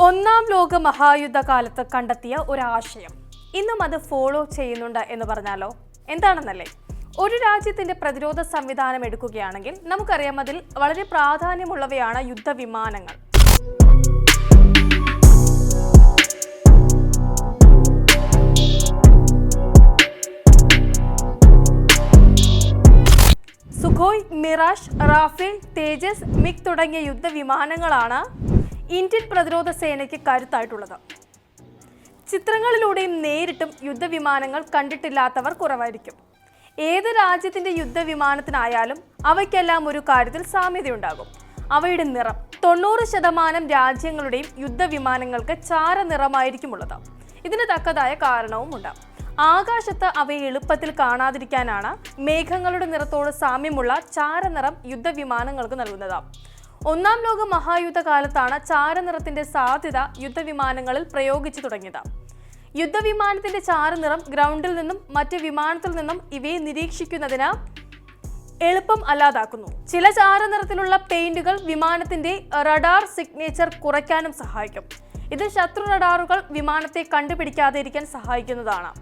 ഒന്നാം ലോക മഹായുദ്ധകാലത്ത് കണ്ടെത്തിയ ഒരാശയം. ഇന്നും അത് ഫോളോ ചെയ്യുന്നുണ്ട് എന്ന് പറഞ്ഞാലോ? എന്താണെന്നല്ലേ? ഒരു രാജ്യത്തിന്റെ പ്രതിരോധ സംവിധാനം എടുക്കുകയാണെങ്കിൽ നമുക്കറിയാം അതിൽ വളരെ പ്രാധാന്യമുള്ളവയാണ് യുദ്ധവിമാനങ്ങൾ Sukhoi Mirage Rafale Tejas MiG തുടങ്ങിയ യുദ്ധവിമാനങ്ങളാണ് ഇന്ത്യൻ പ്രതിരോധ സേനയ്ക്ക് കരുത്തായിട്ടുള്ളത്. ചിത്രങ്ങളിലൂടെയും നേരിട്ടും യുദ്ധവിമാനങ്ങൾ കണ്ടിട്ടില്ലാത്തവർ കുറവായിരിക്കും. ഏത് രാജ്യത്തിന്റെ യുദ്ധവിമാനത്തിനായാലും അവയ്ക്കെല്ലാം ഒരു കാര്യത്തിൽ സാമ്യതയുണ്ടാകും. അവയുടെ നിറം തൊണ്ണൂറ് ശതമാനം രാജ്യങ്ങളുടെയും യുദ്ധവിമാനങ്ങൾക്ക് ചാരനിറമായിരിക്കുമുള്ളത്. ഇതിന് തക്കതായ കാരണവുമുണ്ട്. ആകാശത്ത് അവയെ എളുപ്പത്തിൽ കാണാതിരിക്കാനാണ് മേഘങ്ങളുടെ നിറത്തോട് സാമ്യമുള്ള ചാരനിറം യുദ്ധവിമാനങ്ങൾക്ക് നൽകുന്നത്. ഒന്നാം ലോക മഹായുദ്ധ കാലത്താണ് ചാരനിറത്തിന്റെ സാധ്യത യുദ്ധവിമാനങ്ങളിൽ പ്രയോഗിച്ചു തുടങ്ങിയത്. യുദ്ധവിമാനത്തിന്റെ ചാരനിറം ഗ്രൗണ്ടിൽ നിന്നും മറ്റ് വിമാനത്തിൽ നിന്നും ഇവയെ നിരീക്ഷിക്കുന്നതിന് എളുപ്പം അല്ലാതാക്കുന്നു. ചില ചാരനിറത്തിലുള്ള പെയിന്റുകൾ വിമാനത്തിന്റെ റഡാർ സിഗ്നേച്ചർ കുറയ്ക്കാനും സഹായിക്കും. ഇത് ശത്രു റഡാറുകൾ വിമാനത്തെ കണ്ടുപിടിക്കാതിരിക്കാൻ സഹായിക്കുന്നതാണ്.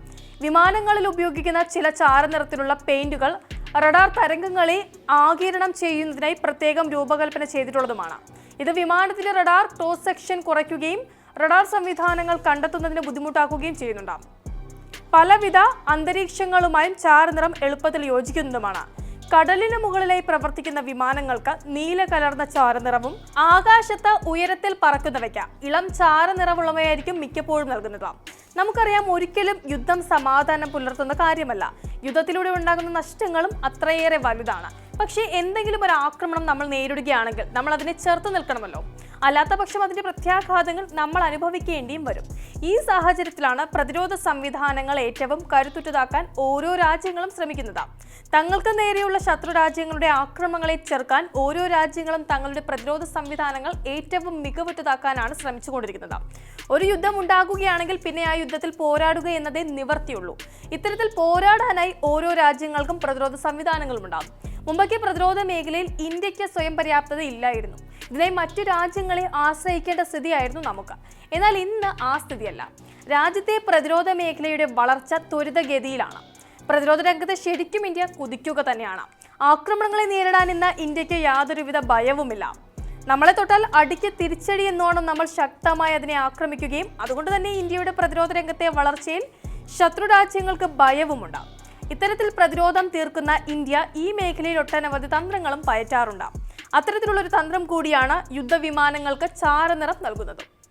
വിമാനങ്ങളിൽ ഉപയോഗിക്കുന്ന ചില ചാരനിറത്തിലുള്ള പെയിന്റുകൾ റഡാർ തരംഗങ്ങളെ ആകിരണം ചെയ്യുന്നതിനായി പ്രത്യേകം രൂപകൽപ്പന ചെയ്തിട്ടുള്ളതുമാണ്. ഇത് വിമാനത്തിലെ റഡാർ ക്രോസ് സെക്ഷൻ കുറയ്ക്കുകയും റഡാർ സംവിധാനങ്ങൾ കണ്ടെത്തുന്നതിന് ബുദ്ധിമുട്ടാക്കുകയും ചെയ്യുന്നുണ്ട്. പലവിധ അന്തരീക്ഷങ്ങളുമായും ചാരനിറം എളുപ്പത്തിൽ യോജിക്കുന്നതുമാണ്. കടലിന് മുകളിലായി പ്രവർത്തിക്കുന്ന വിമാനങ്ങൾക്ക് നീല കലർന്ന ചാരനിറവും ആകാശത്ത് ഉയരത്തിൽ പറക്കുന്നവയ്ക്ക് ഇളം ചാരനിറമുള്ളവയായിരിക്കും മിക്കപ്പോഴും നൽകുന്നത്. നമുക്കറിയാം ഒരിക്കലും യുദ്ധം സമാധാനം പുലർത്തുന്ന കാര്യമല്ല. യുദ്ധത്തിലൂടെ ഉണ്ടാകുന്ന നഷ്ടങ്ങളും അത്രയേറെ വലുതാണ്. പക്ഷേ എന്തെങ്കിലും ഒരു ആക്രമണം നമ്മൾ നേരിടുകയാണെങ്കിൽ നമ്മൾ അതിനെ ചെറുത്ത് നിൽക്കണമല്ലോ. അല്ലാത്ത പക്ഷം അതിന്റെ പ്രത്യാഘാതങ്ങൾ നമ്മൾ അനുഭവിക്കേണ്ടിയും വരും. ഈ സാഹചര്യത്തിലാണ് പ്രതിരോധ സംവിധാനങ്ങൾ ഏറ്റവും കരുത്തുറ്റതാക്കാൻ ഓരോ രാജ്യങ്ങളും ശ്രമിക്കുന്നത്. തങ്ങൾക്ക് നേരെയുള്ള ശത്രു രാജ്യങ്ങളുടെ ആക്രമണങ്ങളെ ചെറുക്കാൻ ഓരോ രാജ്യങ്ങളും തങ്ങളുടെ പ്രതിരോധ സംവിധാനങ്ങൾ ഏറ്റവും മികവുറ്റതാക്കാനാണ് ശ്രമിച്ചുകൊണ്ടിരിക്കുന്നത്. ഒരു യുദ്ധം ഉണ്ടാകുകയാണെങ്കിൽ പിന്നെ ആ യുദ്ധത്തിൽ പോരാടുക എന്നതേ നിവർത്തിയുള്ളൂ. ഇത്തരത്തിൽ പോരാടാനായി ഓരോ രാജ്യങ്ങൾക്കും പ്രതിരോധ സംവിധാനങ്ങളും ഉണ്ടാകും മുമ്പൊക്കെ പ്രതിരോധ മേഖലയിൽ ഇന്ത്യയ്ക്ക് സ്വയം പര്യാപ്തത ഇല്ലായിരുന്നു. ഇതിനായി മറ്റു രാജ്യങ്ങളെ ആശ്രയിക്കേണ്ട സ്ഥിതിയായിരുന്നു നമുക്ക്. എന്നാൽ ഇന്ന് ആ സ്ഥിതിയല്ല. രാജ്യത്തെ പ്രതിരോധ മേഖലയുടെ വളർച്ച ത്വരിതഗതിയിലാണ്. പ്രതിരോധ രംഗത്ത് ശരിക്കും ഇന്ത്യ കുതിക്കുക തന്നെയാണ്. ആക്രമണങ്ങളെ നേരിടാൻ ഇന്ന് ഇന്ത്യയ്ക്ക് യാതൊരുവിധ ഭയവുമില്ല. നമ്മളെ തൊട്ടാൽ അടിക്ക് തിരിച്ചടി എന്നോണം നമ്മൾ ശക്തമായി അതിനെ ആക്രമിക്കുകയും അതുകൊണ്ട് തന്നെ ഇന്ത്യയുടെ പ്രതിരോധ രംഗത്തെ വളർച്ചയിൽ ശത്രു രാജ്യങ്ങൾക്ക് ഭയവുമുണ്ട്. ഇത്തരത്തിൽ പ്രതിരോധം തീർക്കുന്ന ഇന്ത്യ ഈ മേഖലയിൽ ഒട്ടനവധി തന്ത്രങ്ങളും പയറ്റാറുണ്ട്. അത്തരത്തിലുള്ള ഒരു തന്ത്രം കൂടിയാണ് യുദ്ധവിമാനങ്ങൾക്ക് ചാരനിറം നൽകുന്നത്.